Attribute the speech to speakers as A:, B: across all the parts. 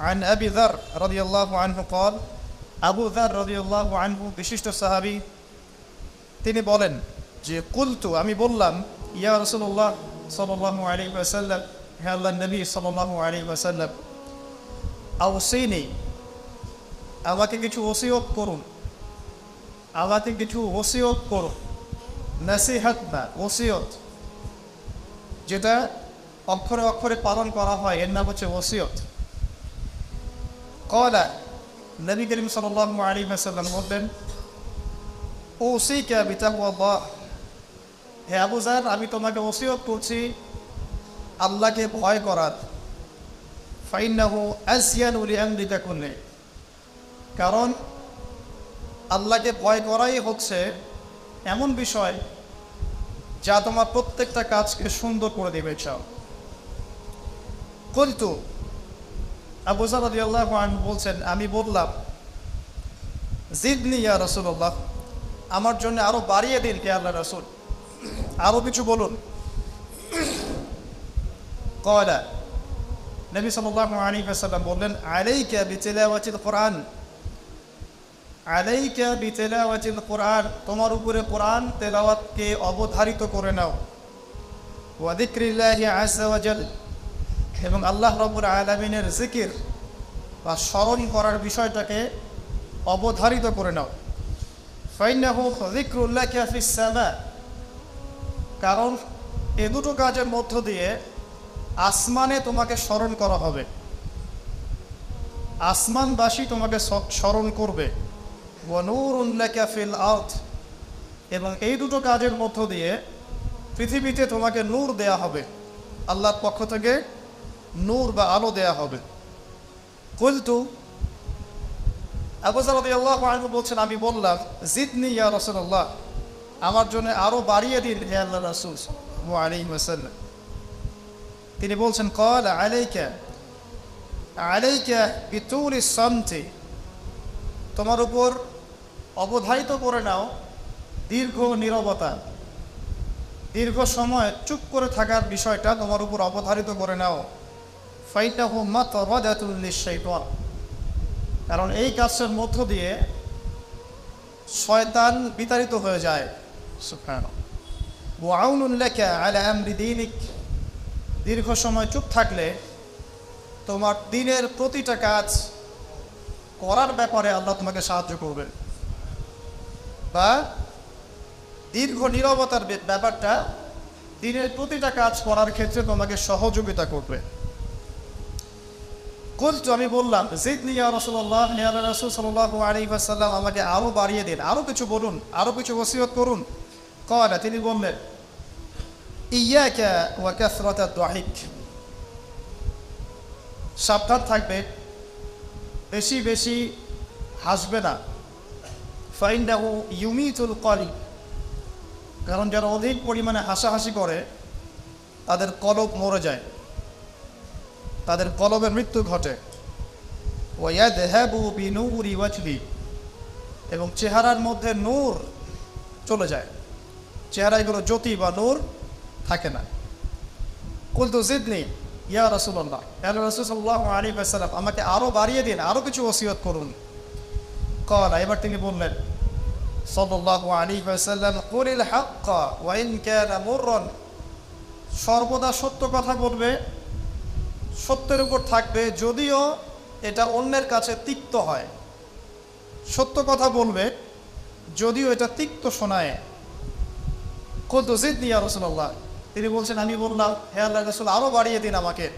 A: عن أبي ذر رضي الله عنه قال আবু ذر رضي الله عنه বিশিষ্ট সাহাবী তিনি বলেন যে কুলতু আমি বললাম ইয়া রসুল্লাহ সাল্লাল্লাহু আলাইহি ওয়াসাল্লাম হে আল্লাহ নবী সাল্লাল্লাহু আলাইহি ওয়াসাল্লাম আওসিনি আমাকে কিছু ওসিয়ত করুন আমাকে কিছু ওসিয়ত করুন নসিহত না ওসিয়ত যেটা অক্ষরে অক্ষরে পালন করা হয় এর নাম হচ্ছে ওসিয়ত কলা নবী করিম সাল্লাল্লাহু আলাইহি ওয়াসাল্লাম বললেন ওসিকা বিতাকওয়াল্লাহ হে আবু জার, আমি তোমাকে ওসিয়ত করছি আল্লাহকে ভয় করার। ফাইন্নাহু আসিয়ানু লিআমরিকা কুল্লি। কারণ আল্লাহকে ভয় করাই হচ্ছে এমন বিষয় যা তোমার প্রত্যেকটা কাজকে সুন্দর করে দেবে চাও কিন্তু আবু জারাদি আল্লাহ বলছেন, আমি বললাম জিদনি ইয়া রসুল্লাহ আমার জন্য আরও বাড়িয়ে দিন কে আল্লাহ রসুল? আরও কিছু বলুন। কয়লা, নবী সাল্লাল্লাহু আলাইহি ওয়াসাল্লাম বললেন, আলাইকা বিতিলাওয়াতিল কোরআন, আলাইকা বিতিলাওয়াতিল কোরআন, তোমার উপরে কোরআন তেলাওয়াতকে অবধারিত করে নাও। ওয়া যিকরিল্লাহি আযজা ওয়া জাল এবং আল্লাহ রাব্বুল আলামিনের জিকির বা স্মরণ করার বিষয়টাকে অবধারিত করে নাও। কারণ এ দুটো কাজের মধ্য দিয়ে আসমানে তোমাকে স্মরণ করা হবে। আসমানবাসী তোমাকে স্মরণ করবে। এবং এই দুটো কাজের মধ্য দিয়ে পৃথিবীতে তোমাকে নূর দেয়া হবে। আল্লাহর পক্ষ থেকে নূর বা আলো দেয়া হবে। কুলতু আবু আল্লাহ বলছেন, আমি বললাম, জিদনি ইয়া রাসূলুল্লাহ। আমার জন্য আরও বাড়িয়ে দিন হে আল্লাহ তিনি বলছেন, কল আলাইকা তোমার উপর অবধারিত করে নাও দীর্ঘ নীরবতা। দীর্ঘ সময় চুপ করে থাকার বিষয়টা তোমার উপর অবধারিত করে নাও। ফাইটাহু মাত কারণ এই কাজের মধ্য দিয়ে শয়তান বিতাড়িত হয়ে যায়। দীর্ঘ সময় চুপ থাকলে তোমার দিনের প্রতিটা কাজ করার ব্যাপারে আল্লাহ তোমাকে সাহায্য করবেন। বা দীর্ঘ নীরবতার ব্যাপারটা দিনের প্রতিটা কাজ করার ক্ষেত্রে তোমাকে সহযোগিতা করবে। কুলতু আমি বললাম, জিদনি ইয়া রাসূলুল্লাহ ইয়া রাসূল সাল্লাল্লাহু আলাইহি ওয়াসাল্লাম, আমাকে আরও বাড়িয়ে দিন, আরও কিছু বলুন, আরও কিছু ওসিয়ত করুন। কয়লা, তিনি বললেন, ইয়াকা ওয়া কাসরাতাদ দাহিক সাবধান থাকবে, বেশি বেশি হাসবে না। ফাইন্দাহু ইউমিতুল কলি কারণ যারা অধিক পরিমাণে হাসাহাসি করে, তাদের কলব মরে যায়। তাদের কলবের মৃত্যু ঘটে। এবং চেহারার মধ্যে নূর চলে যায়। চেহারায় কোনো জ্যোতি বা নূর থাকে না। কুলতু জিদনি, ইয়া রাসূলুল্লাহ। ইয়া রাসূলুল্লাহ আলাইহি আমাকে আরও বাড়িয়ে দিন, আরও কিছু ওসিয়ত করুন। কলা এবার তিনি বললেন, সাল্লাল্লাহু আলাইহি ওয়াসাল্লাম, কুলিল হাক্কা ওয়া ইন কানা মুররান। সর্বদা সত্য কথা বলবে সত্যের উপর থাকবে যদিও এটা অন্যের কাছে তিক্ত হয়। সত্য কথা বলবে, যদিও এটা তিক্ত শোনায়। কত জিদ নিয়া রসুল্লাহ তিনি বলছেন, আমি বললাম, হে আল্লাহ রসুল, আরও বাড়িয়ে দিন আমাকে।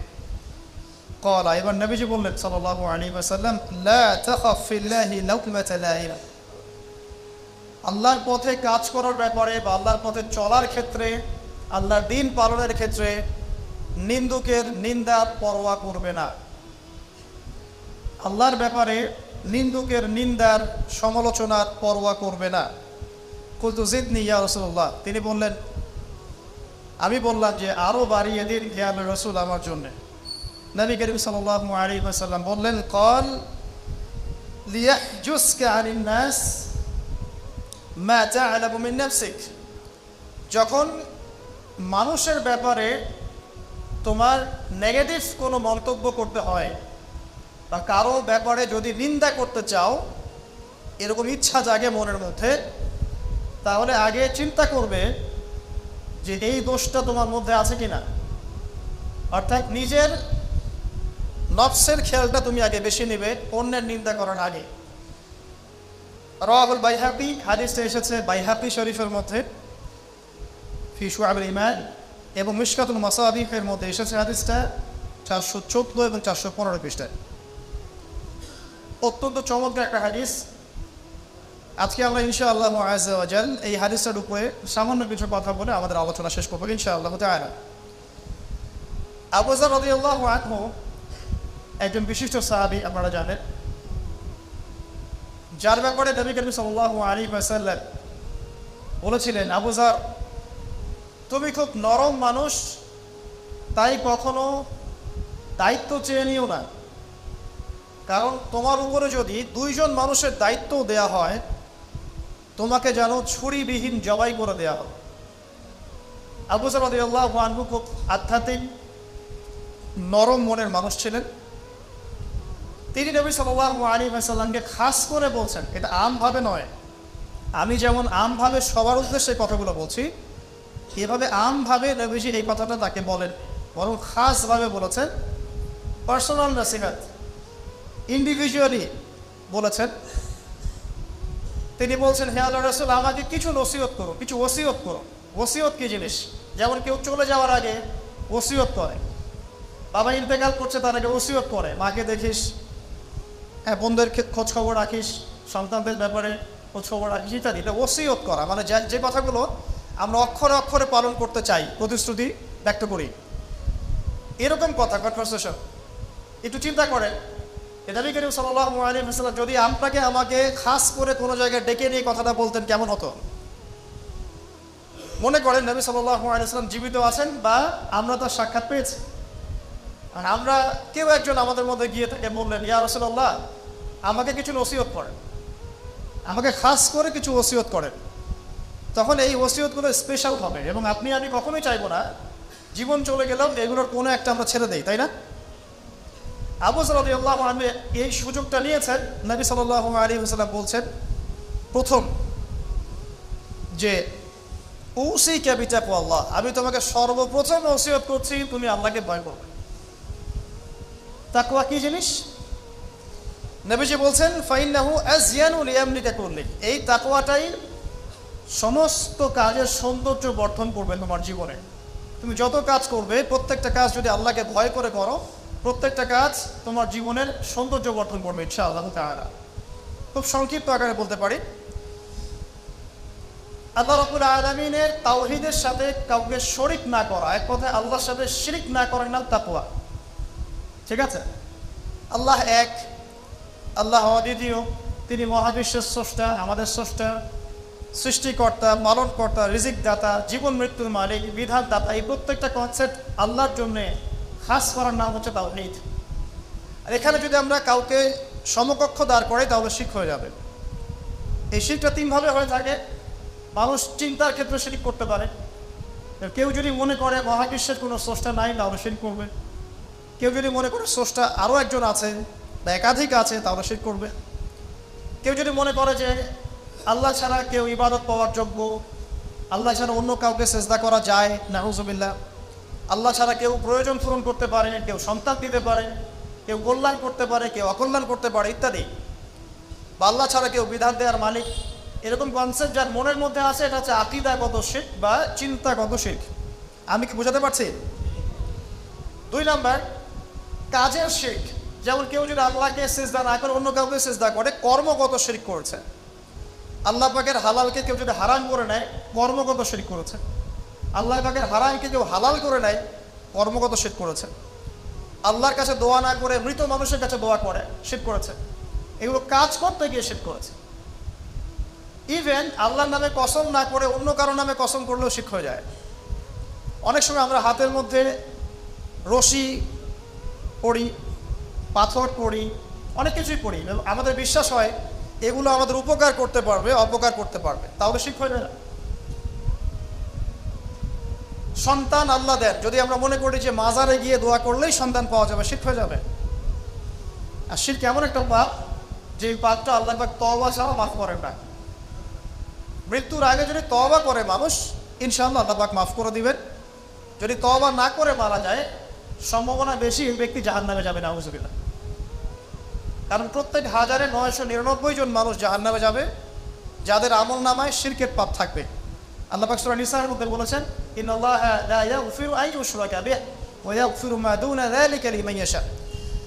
A: কলা, এবার নবীজি বললেন সাল্লাল্লাহু আলাইহি ওয়াসাল্লাম, লা তাখাফ ফিল্লাহি লাউমাতা লাইম আল্লাহর পথে কাজ করার ব্যাপারে বা আল্লাহর পথে চলার ক্ষেত্রে, আল্লাহর দিন পালনের ক্ষেত্রে নিন্দুকের নিন্দার পরোয়া করবে না। আল্লাহর ব্যাপারে নিন্দুকের নিন্দার সমালোচনার পরোয়া করবে না। কুলতু জিদনি ইয়া রসুল্লাহ তিনি বললেন, আমি বললাম যে আরও বাড়িয়ে দিন হে রসুল আমার জন্য। নবী করিম সাল্লাল্লাহু আলাইহি ওয়াসাল্লাম বললেন, কল যখন মানুষের ব্যাপারে তোমার নেগেটিভ কোনো মন্তব্য করতে হয় বা কারও ব্যাপারে যদি নিন্দা করতে চাও, এরকম ইচ্ছা জাগে মনের মধ্যে, তাহলে আগে চিন্তা করবে যে এই দোষটা তোমার মধ্যে আছে কিনা। অর্থাৎ নিজের নফসের খেয়ালটা তুমি আগে বেশি নেবে অন্যের নিন্দা করার আগে। রাহুল বাইহাপি হাদিসটা এসেছে বাইহাপি শরীফের মধ্যে, ফি শুআবুল ইমান এবং মিশকাতুল মাসাবিফের মধ্যে এসেছে হাদিসটা চারশো চোদ্দ এবং চারশো পনেরো পৃষ্ঠায়। অত্যন্ত চমৎকার একটা হাদিস। আজকে আমরা ইনশা আল্লাহ আজাল এই হাদিসটার উপরে সামান্য কিছু কথা বলে আমাদের আলোচনা শেষ করব ইনশা ইনশাআল্লাহ তাআলা। আবুজার রাদিয়াল্লাহু আনহু একজন বিশিষ্ট সাহাবী, আপনারা জানেন। যার ব্যাপারে নবী করিম সাল্লাল্লাহু আলাইহি ওয়াসাল্লাম বলেছিলেন আবুজার তুমি খুব নরম মানুষ, তাই কখনো দায়িত্ব চেয়ে নিও না। কারণ তোমার উপরে যদি দুইজন মানুষের দায়িত্ব দেয়া হয়, তোমাকে যেন ছুরিবিহীন জবাই করে দেওয়া হবে আবু সাল্লাহ আনহু খুব আধ্যাত্মিক, নরম মনের মানুষ ছিলেন। তিনি নবী সাল্লাহ আলী সাল্লামকে খাস করে বলছেন, এটা আমভাবে নয়। আমি যেমন আমভাবে সবার উদ্দেশ্যে কথাগুলো বলছি এভাবে আমভাবে নবীজি এই কথাটা তাকে বলেন? বরং খাসভাবে বলেছেন পার্সোনাল নাসিহাত ইন্ডিভিজুয়ালি বলেছেন। তিনি বলছেন, হে আল্লাহ রসুল, আমাকে কিছু নসিহত করো, কিছু ওসিয়ত করো। ওসিয়ত কি জিনিস? যেমন কেউ চলে যাওয়ার আগে ওসিয়ত করে। বাবা ইন্তেকাল করছে, তার আগে ওসিয়ত করে। মাকে দেখিস হ্যাঁ বোনদের খে- খোঁজ খবর রাখিস, সন্তানদের ব্যাপারে খোঁজ খবর রাখিস, ইত্যাদি। এটা ওসিয়ত করা। মানে যে কথাগুলো আমরা অক্ষরে অক্ষরে পালন করতে চাই, প্রতিশ্রুতি ব্যক্ত করি। এরকম কথা কনভারসেশন একটু চিন্তা করেন। নবী করিম সাল্লাহ আলী যদি আপনাকে আমাকে খাস করে কোনো জায়গায় ডেকে নিয়ে কথাটা বলতেন, কেমন হতো? মনে করেন নবী সাল্লাহ আলাইসাল্লাম জীবিত আছেন বা আমরা তার সাক্ষাৎ পেয়েছি। আর আমরা কেউ একজন আমাদের মধ্যে গিয়ে তাকে বললেন, ইয়া রসুল্লাহ আমাকে কিছু নসিহত করেন। আমাকে খাস করে কিছু ওসিয়ত করেন। তখন এই ওসিয়তগুলো স্পেশাল হবে এবং আপনি আমি কখনোই চাইব না, জীবন চলে গেলাম এগুলোর কোনো একটা আমরা ছেড়ে দেই, তাই না? আবু সাল্লাহ আমি এই সুযোগটা নিয়েছেন, নবী সাল্লাহ আলী সাল্লাম বলছেন, প্রথম যে ওসি ক্যাবিটা আল্লাহ আমি তোমাকে সর্বপ্রথম ওসিয়ত করছি, তুমি আল্লাহকে ভয় করবে। তাকুয়া কি জিনিস? নবীজি বলছেন ফাইনাহু আজিয়ানুল ইয়ামনিকা করলে এই তাকুয়াটাই সমস্ত কাজের সৌন্দর্য বর্ধন করবে তোমার জীবনে। তুমি যত কাজ করবে, প্রত্যেকটা কাজ যদি আল্লাহকে ভয় করে করো, প্রত্যেকটা কাজ তোমার জীবনের সৌন্দর্য বর্ধন করবে ইচ্ছা আল্লাহ তাহারা খুব সংক্ষিপ্ত আকারে বলতে পারি। আল্লাহ রকুল আলমিনের তাওহিদের সাথে কাউকে শরিক না করা, এক কথায় আল্লাহর সাথে শিরিক না করার নাম তাকুয়া ঠিক আছে? আল্লাহ এক, আল্লাহ অদ্বিতীয়, তিনি মহাবিশ্বের স্রষ্টা, আমাদের স্রষ্টা সৃষ্টিকর্তা মালনকর্তা রিজিক দাতা জীবন মৃত্যুর মালিক বিধান দাতা এই প্রত্যেকটা কনসেপ্ট আল্লাহর জন্যে খাস করার নাম হচ্ছে তাওহিদ। আর এখানে যদি আমরা কাউকে সমকক্ষ দাঁড় করাই, তাহলে শিখ হয়ে যাবে। এই শিখটা তিনভাবে হয়ে থাকে। মানুষ চিন্তার ক্ষেত্রে শিরিক করতে পারে। কেউ যদি মনে করে, মহাবিশ্বের কোনো স্রষ্টা নাই, তাহলে শিরিক করবে। কেউ যদি মনে করে স্রষ্টা আরও একজন আছে বা একাধিক আছে, তাহলে শিরিক করবে। কেউ যদি মনে করে যে আল্লাহ ছাড়া কেউ ইবাদত পাওয়ার যোগ্য, আল্লাহ ছাড়া অন্য কাউকে চেষ্টা করা যায় নাহুজবিল্লা আল্লাহ ছাড়া কেউ প্রয়োজন পূরণ করতে পারে, কেউ সন্তান দিতে পারে, কেউ কল্যাণ করতে পারে, কেউ অকল্যাণ করতে পারে, ইত্যাদি। বা আল্লাহ ছাড়া কেউ বিধান দেওয়ার মালিক। এরকম কনসেপ্ট যার মনের মধ্যে আছে, এটা হচ্ছে আকিদাগত শিখ বা চিন্তাগত শিখ আমি কি বোঝাতে পারছি? দুই নাম্বার, কাজের শিখ যেমন কেউ যদি আল্লাহকে সেজদা না করে, অন্য কাউকে সেজদা করে, কর্মগত শিরিক করেছে। আল্লাহ পাকের হালালকে কেউ যদি হারাম করে নেয়, কর্মগত শিরিক করেছে। আল্লাহ পাকের হারামকে কেউ হালাল করে নেয়, কর্মগত শির করেছে। আল্লাহর কাছে দোয়া না করে মৃত মানুষের কাছে দোয়া করে শির করেছে। এগুলো কাজ করতে গিয়ে শির করেছে। ইভেন আল্লাহর নামে কসম না করে অন্য কারও নামে কসম করলেও শিখ হয়ে যায়। অনেক সময় আমরা হাতের মধ্যে রশি পড়ি পাথর পড়ি অনেক কিছুই পড়ি আমাদের বিশ্বাস হয় এগুলো আমাদের উপকার করতে পারবে, অপকার করতে পারবে। তাহলে শিখ হয়ে না। সন্তান আল্লাহ দেন। যদি আমরা মনে করি যে মাজারে গিয়ে দোয়া করলেই সন্তান পাওয়া যাবে শিখ হয়ে যাবে। আর শির কেমন একটা পাপ, যে পাপটা আল্লাহ পাক তবা ছাড়া মাফ করেন না। মৃত্যুর আগে যদি তবা করে মানুষ, ইনশাআল্লাহ আল্লাহ পাক মাফ করে দিবেন। যদি তবা না করে মারা যায়, সম্ভাবনা বেশি ব্যক্তি জাহান নামে যাবে না হুজুবিল্লাহ কারণ প্রত্যেক হাজারে নয়শো নিরানব্বই জন মানুষ জাহান নামে যাবে, যাদের আমল নামায় শিরকের পাপ থাকবে। আল্লাহ পাক সূরা নিসার মধ্যে বলেছেন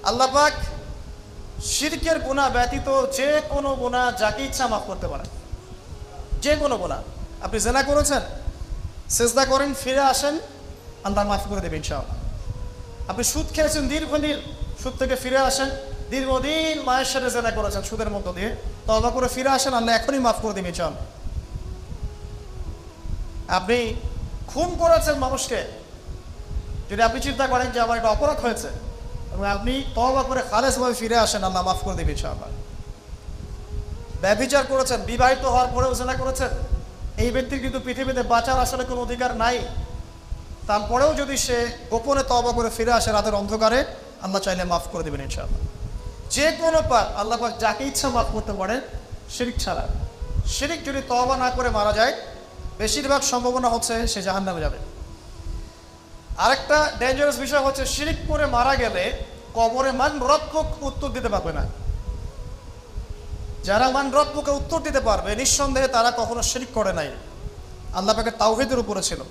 A: আল্লাহ পাক শিরকের গুনাহ ব্যতীত যে কোনো গুনাহ যাকে ইচ্ছা মাফ করতে পারে যে কোনো গুনাহ। আপনি জেনা করেছেন, সেজদা করেন, ফিরে আসেন, আল্লাহ মাফ করে দেবেন ইনশাআল্লাহ। আপনি সুদ খেয়েছেন দীর্ঘদিন, সুদ থেকে ফিরে আসেন দীর্ঘদিন মায়ের সাথে জেনা করেছেন সুদের মধ্য দিয়ে। তবা করে ফিরে আসেন, আল্লাহ এখনই মাফ করে দিবেন চল আপনি খুন করেছেন মানুষকে। যদি আপনি চিন্তা করেন যে আমার একটা অপরাধ হয়েছে, এবং আপনি তবা করে খালেজভাবে ফিরে আসেন, আল্লাহ মাফ করে দিবেন ইনশাআল্লাহ। ব্যবিচার করেছেন, বিবাহিত হওয়ার পরেও জেনা করেছেন। এই ব্যক্তির কিন্তু পৃথিবীতে বাঁচার আসলে কোনো অধিকার নাই। তারপরেও যদি সে গোপনে তবা করে ফিরে আসে রাতের অন্ধকারে, আল্লাহ চাইলে মাফ করে দেবেন, ইনশাআল্লাহ। যে কোনো পাপ আল্লাহ পাক যাকে ইচ্ছা মাফ করতে পারেন, শিরিক ছাড়া। শিরিক যদি তবা না করে মারা যায়, বেশিরভাগ সম্ভাবনা হচ্ছে সে জাহান নামে যাবে। আরেকটা ডেঞ্জারাস বিষয় হচ্ছে শিরিক করে মারা গেলে কবরে মান রক্ষক উত্তর দিতে পারবে না। যারা মান রক্ষকে উত্তর দিতে পারবে, নিঃসন্দেহে তারা কখনো শিরিক করে নাই। আল্লাহ পাকের তাওহিদের উপরে ছিল।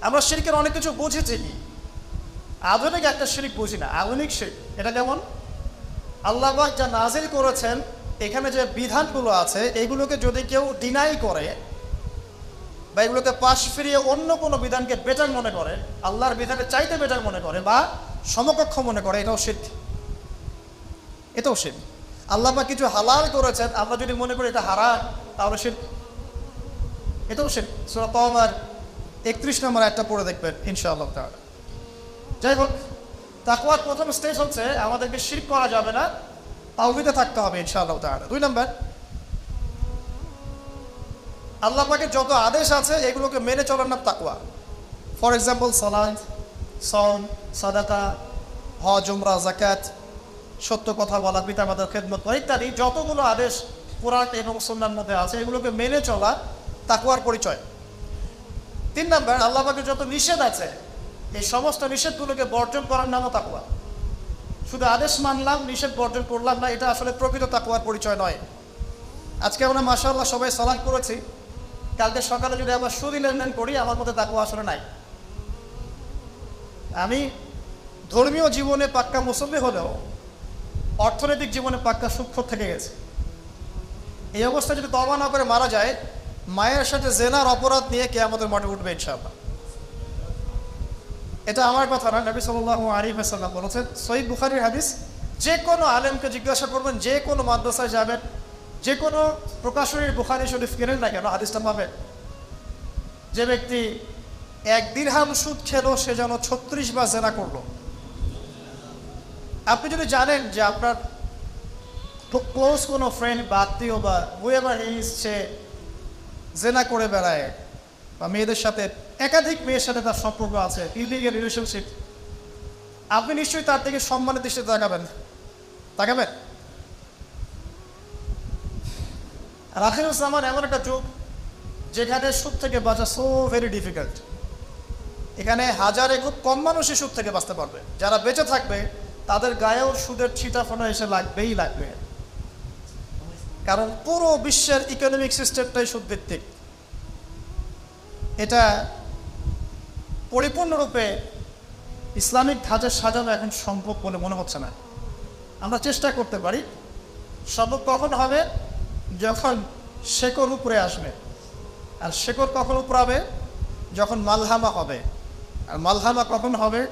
A: আমরা শিরিকের অনেক কিছু বুঝেছি। আধুনিক একটা শিরিক বুঝি না, আধুনিক শিরিক। এটা যেমন আল্লাহ পাক যা নাজিল করেছেন, এখানে যে বিধানগুলো আছে, এগুলোকে যদি কেউ ডিনাই করে বা এগুলোকে পাশ ফিরিয়ে অন্য কোনো বিধানকে বেটার মনে করে, আল্লাহর বিধানকে চাইতে বেটার মনে করে বা সমকক্ষ মনে করে, এটাও শির এটাও শির আল্লাহ পাক কিছু হালাল করেছেন, আমরা যদি মনে করি এটা হারাম, তাহলে শির এটাও শির সুরা কমার একত্রিশ নম্বর একটা পড়ে দেখবেন, ইনশাআল্লাহ তাআলা। যাই হোক তাকওয়ার প্রথম স্টেজ হচ্ছে, আমাদেরকে শির করা যাবে না, তাওহিদে থাকতে হবে ইনশাআল্লাহ তাআলা। দুই নম্বর, আল্লাহ পাকের যত আদেশ আছে, এগুলোকে মেনে চলার নাম তাকওয়া। ফর এক্সাম্পল সালাদ সন সাদাকা, হজ, উমরা জাকাত সত্য কথা বলা, পিতা মাতার খেদমত করা ইত্যাদি যতগুলো আদেশ কোরআন এবং সন্ন্যার মধ্যে আছে, এগুলোকে মেনে চলা তাকুয়ার পরিচয়। তিন নম্বর, আল্লাহ পাকের যত নিষেধ আছে এই সমস্ত নিষেধগুলোকে বর্জন করার নামও তাকুয়া শুধু আদেশ মানলাম, নিষেধ বর্জন করলাম না, এটা আসলে প্রকৃত তাকুয়ার পরিচয় নয়। আজকে আমরা মাসাল্লাহ সবাই সালাদ করেছি। কালকে সকালে যদি আবার সুদি লেনদেন করি, আমার মধ্যে তাকুয়া আসলে নাই। আমি ধর্মীয় জীবনে পাক্কা মুসল্লি হলেও অর্থনৈতিক জীবনে পাক্কা সূক্ষ্ম থেকে গেছে। এই অবস্থায় যদি তবা না করে মারা যায়, মায়ের সাথে জেনার অপরাধ নিয়ে কে আমাদের মাঠে উঠবে ইনশাআল্লাহ। এটা আমার কথা না, নবী সাল্লাহ আলী হাসাল্লাম বলেছেন। সঈদ বুখারির হাদিস, যে কোনো আলেমকে জিজ্ঞাসা করবেন, যে কোনো মাদ্রাসায় যাবেন, যে কোনো প্রকাশনীর বুখারি শরীফ কেনেন না কেন, হাদিসটা পাবেন। যে ব্যক্তি এক দীর্হাম সুদ খেলো, সে যেন ছত্রিশ বার জেনা করল। আপনি যদি জানেন যে আপনার ক্লোজ কোনো ফ্রেন্ড বা আত্মীয় বা হুয়েভার ইজ সে জেনা করে বেড়ায়, বা মেয়েদের সাথে একাধিক মেয়ের সাথে তার সম্পর্ক আছে ইলিগেল রিলেশনশিপ আপনি নিশ্চয়ই তার থেকে সম্মানের দৃষ্টিতে তাকাবেন। তাকাবেন? আর আখিরুজ্জামান এমন একটা যুগ যেখানে সুদ থেকে বাঁচা সো ভেরি ডিফিকাল্ট এখানে হাজারে খুব কম মানুষই সুদ থেকে বাঁচতে পারবে। যারা বেঁচে থাকবে, তাদের গায়েও সুদের ছিটাফোনা এসে লাগবেই লাগবে। কারণ পুরো বিশ্বের ইকোনমিক সিস্টেমটাই সুদভিত্তিক। এটা পরিপূর্ণরূপে ইসলামিক ধাঁচে সাজানো এখন সম্ভব বলে মনে হচ্ছে না। আমরা চেষ্টা করতে পারি। সম্ভব কখন হবে? যখন শেকর উপরে আসবে। আর শেকর কখন উপরাবে যখন মালহামা হবে। আর মালহামা কখন হবে?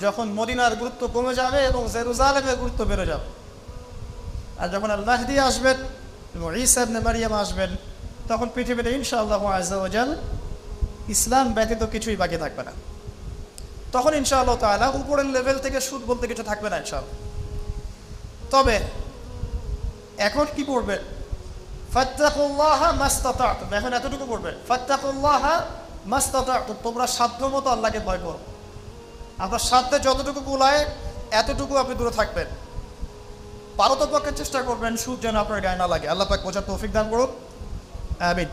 A: যখন মদিনার গুরুত্ব কমে যাবে এবং জেরুজালেমের গুরুত্ব বেড়ে যাবে। আর যখন আল্লাহ দিয়ে আসবেন এবং ইসাব মারিয়াম আসবেন, তখন পৃথিবীতে ইনশাআল্লাহ আজাল ইসলাম ব্যতীত কিছুই বাকি থাকবে না। তখন ইনশাআল্লাহ তালা উপরের লেভেল থেকে সুদ বলতে কিছু থাকবে না ইনশাআল্লাহ। তবে এখন কি করবে ফাত্তাকুল্লাহ মাস্তাতাত এখন এতটুকু করবে ফাত্তাকুল্লাহ মাস্তাতাত তোমরা সাধ্য মতো আল্লাহকে ভয় করো। আপনার সাধ্যে যতটুকু কুলায়, এতটুকু আপনি দূরে থাকবেন। পারতপক্ষে চেষ্টা করবেন সুদ যেন আপনার গায়ে না লাগে। আল্লাহ পাক বোঝার তৌফিক দান করুন আমিন।